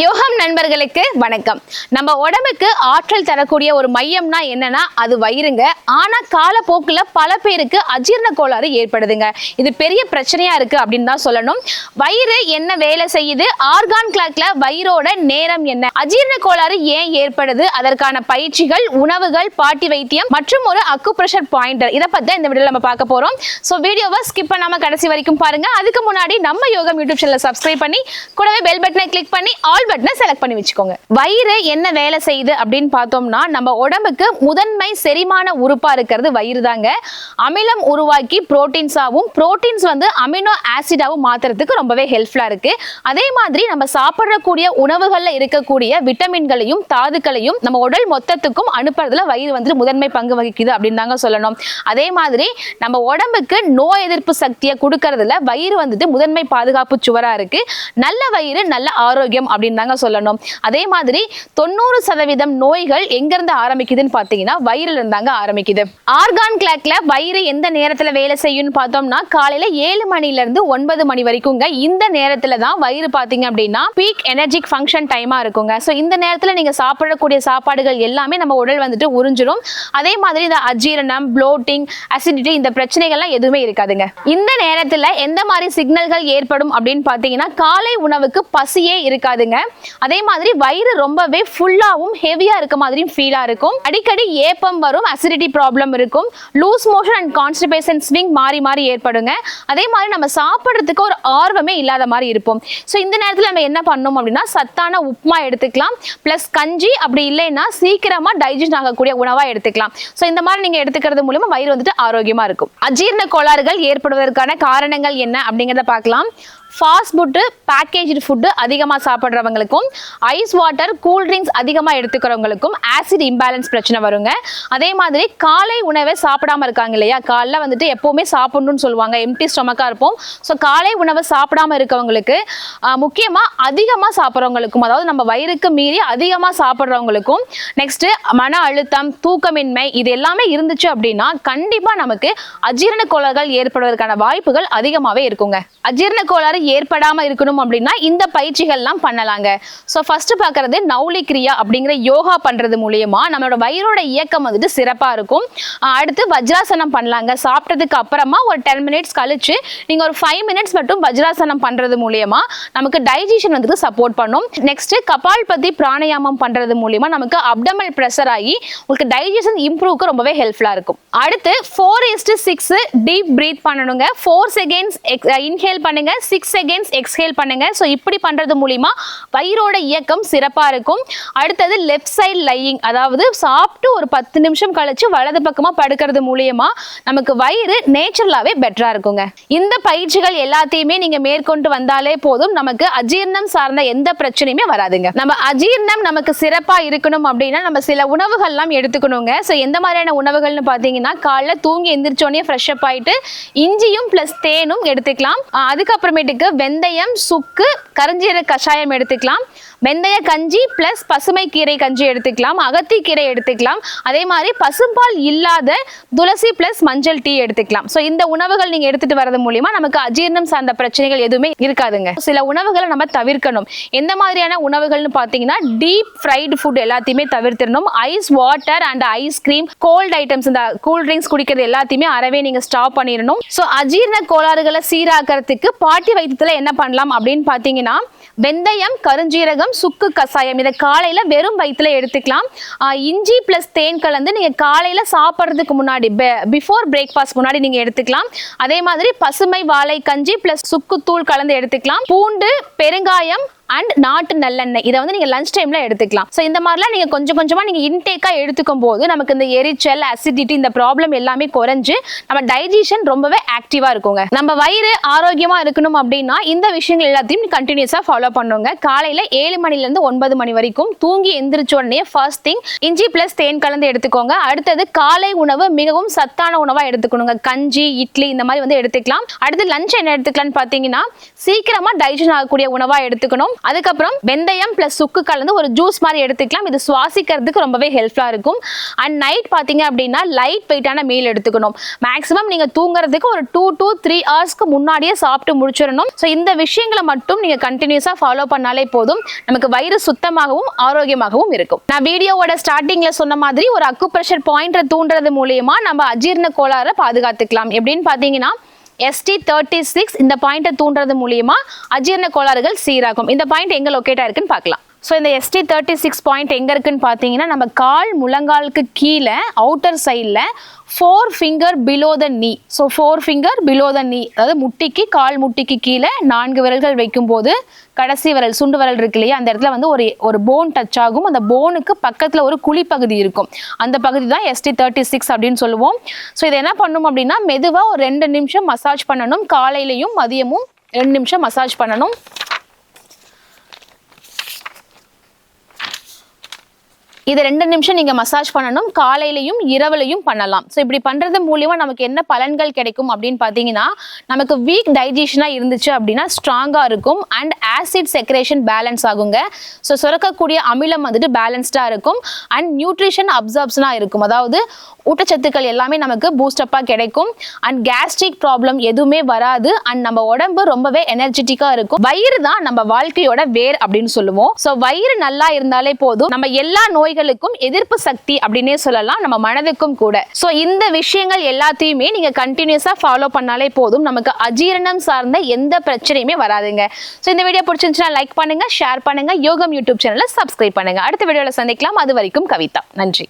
யோகம் நண்பர்களுக்கு வணக்கம். நம்ம உடம்புக்கு ஆற்றல் தரக்கூடிய ஒரு மையம்னா என்னன்னா அது வயிறுங்க. ஆனா காலப்போக்கில் பல பேருக்கு அஜீரண கோளாறு ஏற்படுதுங்க. இது பெரிய பிரச்சனையா இருக்கு அப்படின்னு தான் சொல்லணும். வயிறு என்ன வேலை செய்யுது? ஆர்கான் கிளாக்ல வயிறோட நேரம் என்ன? அஜீரண கோளாறு ஏன் ஏற்படுது? அதற்கான பயிற்சிகள் உணவுகள் பாட்டி வைத்தியம் மற்றும் ஒரு அக்குப்ரெஷர் பாயிண்டர் இதை பத்தி இந்த வீடியோ நம்ம பார்க்க போறோம். ஸோ வீடியோவை ஸ்கிப் பண்ணாம கடைசி வரைக்கும் பாருங்க. அதுக்கு முன்னாடி நம்ம யோகம் யூடியூப் சேனலை சப்ஸ்கிரைப் பண்ணி கூடவே பெல் பட்டனை கிளிக் பண்ணி ஆல் பட்டனை செலக்ட் பண்ணி வச்சுக்கோங்க. வயிறு என்ன வேலை செய்யுது அப்படின்னு பார்த்தோம்னா நம்ம உடம்புக்கு முதன்மை செரிமான உறுப்பா இருக்கிறது வயிறு தாங்க. அமிலம் உருவாக்கி புரோட்டீன்ஸாகவும் புரோட்டீன்ஸ் வந்து அமினோ ஆசிடாகவும் மாத்துறதுக்கு ரொம்பவே ஹெல்ப்ஃபுல்லா இருக்கு. அதே மாதிரி நம்ம சாப்பிடக்கூடிய உணவுகள்ல இருக்கக்கூடிய விட்டமின்களையும் தாதுக்களையும் நம்ம உடல் மொத்தத்துக்கும் அனுப்புறதுல வயிறு வந்து முதன்மை பங்கு வகிக்குது அப்படின்னு தாங்க சொல்லணும். அதே மாதிரி நம்ம உடம்புக்கு நோய் எதிர்ப்பு சக்தியை கொடுக்கறதுல வயிறு வந்துட்டு முதன்மை பாதுகாப்பு சுவரா இருக்கு. நல்ல வயிறு நல்ல ஆரோக்கியம் அப்படின்னு தாங்க சொல்லணும். அதே மாதிரி தொண்ணூறு சதவீதம் நோய்கள் எங்கேருந்து ஆரம்பிக்குதுன்னு பாத்தீங்கன்னா வயிறுல இருந்தாங்க ஆரம்பிக்குது. ஆர்கான் கிளாக்ல வயிறு எந்த நேரத்துல வேலை செய்யும்னு பார்த்தோம்னா காலையில ஏழு மணில இருந்து ஒன்பது மணி வரைக்குங்க இந்த நேரத்துல தான் வயிறு பாத்தீங்க அப்படின்னா பீக் எனர்ஜிக் ஃபங்க்ஷன் டைமா இருக்குங்க. ஸோ இந்த நேரத்துல நீங்க சாப்பிடக்கூடிய சாப்பாடுகள் எல்லாமே நம்ம உடல் வந்துட்டு உறிஞ்சிடும் அதே மாதிரி இந்த அஜீரணம் ப்ளோட்டிங் அசிடிட்டி இந்த பிரச்சனைகள்லாம் எதுவுமே இருக்காதுங்க. இந்த நேரத்துல எந்த மாதிரி சிக்னல்கள் ஏற்படும் அப்படின்னு பாத்தீங்கன்னா காலை உணவுக்கு பசியே இருக்காதுங்க. அதே மாதிரி வயிறு ரொம்பவே ஃபுல்லாகவும் ஹெவியாக இருக்க மாதிரியும் ஃபீலாக இருக்கும். அடிக்கடி ஏப்பம் வரும் அசிடிட்டி ப்ராப்ளம் இருக்கும். Loose motion and constipation swing மாறி மாறி ஏற்படுங்க. அதே மாதிரி நம்ம சாப்பிட்றதுக்கு ஒரு ஆர்வமே இல்லாத மாதிரி இருப்போம். ஸோ இந்த நேரத்தில் நம்ம என்ன பண்ணோம் அப்படின்னா சத்தான உப்புமா எடுத்துக்கலாம். ப்ளஸ் கஞ்சி அப்படி இல்லைன்னா சீக்கிரமாக டைஜஸ்ட் ஆகக்கூடிய உணவாக எடுத்துக்கலாம். ஸோ இந்த மாதிரி நீங்கள் எடுத்துக்கிறது மூலமாக வயிறு வந்துட்டு ஆரோக்கியமாக இருக்கும். அஜீர்ண கோளாறுகள் ஏற்படுவதற்கான காரணங்கள் என்ன அப்படிங்கிறத பார்க்கலாம். ஃபாஸ்ட் ஃபுட்டு பேக்கேஜ்டு ஃபுட்டு அதிகமாக சாப்பிட்றவங்களுக்கும் ஐஸ் வாட்டர் கூல் ட்ரிங்க்ஸ் அதிகமாக எடுத்துக்கிறவங்களுக்கும் ஆசிட் இம்பேலன்ஸ் பிரச்சனை வருங்க. அதே மாதிரி காலை உணவை சாப்பிடாம இருக்காங்க இல்லையா? காலைல வந்துட்டு எப்போவுமே சாப்பிடணும்னு சொல்லுவாங்க. எம்டி ஸ்டொமக்காக இருப்போம். ஸோ காலை உணவை சாப்பிடாம இருக்கவங்களுக்கு முக்கியமாக அதிகமாக சாப்பிட்றவங்களுக்கும் அதாவது நம்ம வயிறுக்கு மீறி அதிகமாக சாப்பிட்றவங்களுக்கும் நெக்ஸ்ட்டு மன அழுத்தம் தூக்கமின்மை இது எல்லாமே இருந்துச்சு அப்படின்னா கண்டிப்பாக நமக்கு அஜீரண கோளாறுகள் ஏற்படுவதற்கான வாய்ப்புகள் அதிகமாகவே இருக்குங்க. அஜீரண கோளாறு ஏற்படாம இருக்கணும் அப்படின்னா இந்த பயிற்சிகள்லாம் பண்ணலாங்க. ஸோ ஃபர்ஸ்ட் பார்க்கறது நௌலி கிரியா அப்படிங்கிற யோகா பண்றது மூலியமா நம்மளோட வயிறோட இயக்கம் வந்துட்டு சிறப்பா இருக்கும். அடுத்து வஜ்ராசனம் பண்ணலாங்க. சாப்பிட்டதுக்கு அப்புறமா ஒரு டென் மினிட்ஸ் கழிச்சு நீங்க ஒரு ஃபைவ் மினிட்ஸ் மட்டும் வஜ்ராசனம் பண்றது மூலியமா நமக்கு டைஜஷன் வந்துட்டு சப்போர்ட் பண்ணும். நெக்ஸ்ட் கபால்பதி பிராணாயாமம் பண்றது மூலியமா நமக்கு அப்டமல் ப்ரெஷர் ஆகி உங்களுக்கு டைஜஷன் இம்ப்ரூவ்க்கு ரொம்பவே ஹெல்ப்ஃபுல்லா இருக்கும். அடுத்து four is to six deep breath பண்ணணுங்க. ஃபோர் செகண்ட்ஸ் இன்ஹேல் பண்ணுங்க. சிக்ஸ் செகண்ட்ஸ் எக்ஸ்ஹேல் பண்ணுங்க. ஸோ இப்படி பண்றது மூலிமா வயிறோட இயக்கம் சிறப்பா இருக்கும். அடுத்தது லெஃப்ட் சைடு லையிங் அதாவது சாப்பிட்டு ஒரு பத்து நிமிஷம் கழிச்சு வலது பக்கமா படுக்கிறது மூலியமா நமக்கு வயிறு நேச்சுரலாவே பெட்டரா இருக்குங்க. இந்த பயிற்சிகள் எல்லாத்தையுமே நீங்க மேற்கொண்டு வந்தாலே போதும் நமக்கு அஜீர்ணம் சார்ந்த எந்த பிரச்சனையுமே வராதுங்க. நம்ம அஜீர்ணம் நமக்கு சிறப்பா இருக்கணும் அப்படின்னா நம்ம சில உணவுகள்லாம் எடுத்துக்கணுங்க. ஸோ எந்த மாதிரியான உணவுகள்னு பார்த்தீங்கன்னா காலைல தூங்கி எந்திரிச்சோடனே ஃப்ரெஷ் அப் ஆயிட்டு இஞ்சியும் ப்ளஸ் தேனும் எடுத்துக்கலாம். அதுக்கப்புறமேட்டுக்கு வெந்தயம் சுக்கு கருஞ்சீரக கஷாயம் எடுத்துக்கலாம். வெந்தய கஞ்சி ப்ளஸ் பசுமை கீரை கஞ்சி எடுத்துக்கலாம் அகத்தி கீரை எடுத்துக்கலாம். அதே மாதிரி பசும்பால் இல்லாத துளசி ப்ளஸ் மஞ்சள் டீ எடுத்துக்கலாம். ஸோ இந்த உணவுகள் நீங்கள் எடுத்துட்டு வரது மூலியமா நமக்கு அஜீரணம் சார்ந்த பிரச்சனைகள் எதுவுமே இருக்காதுங்க. சில உணவுகளை நம்ம தவிர்க்கணும். எந்த மாதிரியான உணவுகள்னு பார்த்தீங்கன்னா டீப் ஃப்ரைடு ஃபுட் எல்லாத்தையுமே தவிர்த்திடணும். Ice water and ice cream cold items இந்த கூல் ட்ரிங்க்ஸ் குடிக்கிறது எல்லாத்தையுமே அறவே நீங்கள் ஸ்டாப் பண்ணிடணும். ஸோ அஜீரண கோளாறுகளை சீராக்கிறதுக்கு பாட்டி வைத்தியத்தில் என்ன பண்ணலாம் அப்படின்னு பார்த்தீங்கன்னா வெந்தயம் கருஞ்சீரகம் சுக்கு கசாயம். இதை காலையில் வெறும் வயிற்றுல எடுத்துக்கலாம். இஞ்சி ப்ளஸ் தேன் கலந்து நீங்கள் காலையில் சாப்பிட்றதுக்கு முன்னாடி பிஃபோர் பிரேக்ஃபாஸ்ட் முன்னாடி நீங்கள் எடுத்துக்கலாம். அதே மாதிரி பசுமை வாழை கஞ்சி ப்ளஸ் சுக்கு தூள் கலந்து எடுத்துக்கலாம். பூண்டு பெருங்காயம் அண்ட் நாட்டு நல்லெண்ணெய். இதை வந்து நீங்க லஞ்ச் டைம்ல எடுத்துக்கலாம். ஸோ இந்த மாதிரிலாம் நீங்க கொஞ்சம் கொஞ்சமா நீங்க இன்டேக்கா எடுத்துக்கும் போது நமக்கு இந்த எரிச்சல் அசிடிட்டி இந்த ப்ராப்ளம் எல்லாமே குறைஞ்சு நம்ம டைஜஷன் ரொம்பவே ஆக்டிவா இருக்குங்க. நம்ம வயிறு ஆரோக்கியமா இருக்கணும் அப்படின்னா இந்த விஷயங்கள் எல்லாத்தையும் கண்டினியூஸா ஃபாலோ பண்ணுங்க. காலையில ஏழு மணில இருந்து ஒன்பது மணி வரைக்கும் தூங்கி எந்திரிச்ச உடனே ஃபர்ஸ்ட் திங் இஞ்சி பிளஸ் தேன் கலந்து எடுத்துக்கோங்க. அடுத்தது காலை உணவு மிகவும் சத்தான உணவா எடுத்துக்கணுங்க. கஞ்சி இட்லி இந்த மாதிரி வந்து எடுத்துக்கலாம். அடுத்து லஞ்ச் என்ன எடுத்துக்கலாம்னு பாத்தீங்கன்னா சீக்கிரமா டைஜன் ஆகக்கூடிய உணவா எடுத்துக்கணும். அதுக்கப்புறம் வெந்தயம் பிளஸ் சுக்கு கலந்து ஒரு ஜூஸ் மாதிரி எடுத்துக்கலாம். இது சுவாசிக்கிறதுக்கு ரொம்பவே ஹெல்ப்ஃபுல்லா இருக்கும். அண்ட் நைட் பாத்தீங்க அப்படின்னா லைட் வெயிட்டான மீல் எடுத்துக்கணும். மேக்ஸிமம் நீங்க தூங்குறதுக்கு ஒரு டூ டூ த்ரீ ஹவர்ஸ்க்கு முன்னாடியே சாப்பிட்டு முடிச்சிடணும். ஸோ இந்த விஷயங்களை மட்டும் நீங்க கண்டினியூஸா ஃபாலோ பண்ணாலே போதும். நமக்கு வயிறு சுத்தமாகவும் ஆரோக்கியமாகவும் இருக்கும். நான் வீடியோவோட ஸ்டார்டிங்ல சொன்ன மாதிரி ஒரு அக்கு பிரஷர் பாயிண்டரை தூண்டுறது மூலியமா நம்ம அஜீரண கோளாறை பாதுகாத்துக்கலாம். எப்படின்னு பாத்தீங்கன்னா எஸ்டி தேர்ட்டி சிக்ஸ் இந்த பாயிண்ட்டை தூண்டுறது மூலியமா அஜீரண கோளாறுகள் சீராகும். இந்த பாயிண்ட் எங்க லொக்கேட் ஆயிருக்குன்னு பார்க்கலாம். ஸோ இந்த எஸ்டி தேர்ட்டி சிக்ஸ் பாயிண்ட் எங்கே இருக்குன்னு பார்த்தீங்கன்னா நம்ம கால் முழங்காலுக்கு கீழே அவுட்டர் சைடில் four finger below the knee so four finger below the knee அதாவது முட்டிக்கு கால் முட்டிக்கு கீழே நான்கு விரல்கள் வைக்கும்போது கடைசி விரல் சுண்டு விரல் இருக்கு இல்லையா? அந்த இடத்துல வந்து ஒரு ஒரு போன் டச் ஆகும். அந்த போனுக்கு பக்கத்தில் ஒரு குழி பகுதி இருக்கும். அந்த பகுதி தான் எஸ்டி தேர்ட்டி சிக்ஸ் அப்படின்னு சொல்லுவோம். ஸோ இதை என்ன பண்ணணும் அப்படின்னா மெதுவாக ஒரு ரெண்டு நிமிஷம் மசாஜ் பண்ணணும். காலையிலையும் மதியமும் ரெண்டு நிமிஷம் மசாஜ் பண்ணணும். இது ரெண்டு நிமிஷம் நீங்க மசாஜ் பண்ணணும். காலையிலையும் இரவுலையும் பண்ணலாம். ஸோ இப்படி பண்றது மூலியமா நமக்கு என்ன பலன்கள் கிடைக்கும் அப்படின்னு பார்த்தீங்கன்னா நமக்கு வீக் டைஜஷனாக இருந்துச்சு அப்படின்னா ஸ்ட்ராங்காக இருக்கும். அண்ட் ஆசிட் செக்ரேஷன் பேலன்ஸ் ஆகுங்க. ஸோ சுரக்கக்கூடிய அமிலம் வந்துட்டு பேலன்ஸ்டாக இருக்கும். அண்ட் நியூட்ரிஷன் அப்சர்ப்ஷனா இருக்கும். அதாவது ஊட்டச்சத்துக்கள் எல்லாமே நமக்கு பூஸ்டப்பாக கிடைக்கும். அண்ட் கேஸ்ட்ரிக் ப்ராப்ளம் எதுவுமே வராது. அண்ட் நம்ம உடம்பு ரொம்பவே எனர்ஜெட்டிக்காக இருக்கும். வயிறு தான் நம்ம வாழ்க்கையோட வேர் அப்படின்னு சொல்லுவோம். ஸோ வயிறு நல்லா இருந்தாலே போதும். நம்ம எல்லா நோய்களுக்கும் எதிர்ப்பு சக்தி அப்படின்னே சொல்லலாம். நம்ம மனதுக்கும் கூட. ஸோ இந்த விஷயங்கள் எல்லாத்தையுமே நீங்கள் கண்டினியூஸாக ஃபாலோ பண்ணாலே போதும். நமக்கு அஜீரணம் சார்ந்த எந்த பிரச்சனையுமே வராதுங்க. ஸோ இந்த வீடியோ பிடிச்சிருந்துச்சுன்னா லைக் பண்ணுங்க ஷேர் பண்ணுங்க யோகம் யூடியூப் சேனலை சப்ஸ்கிரைப் பண்ணுங்க. அடுத்த வீடியோவில் சந்திக்கலாம். அது வரைக்கும் கவிதா. நன்றி.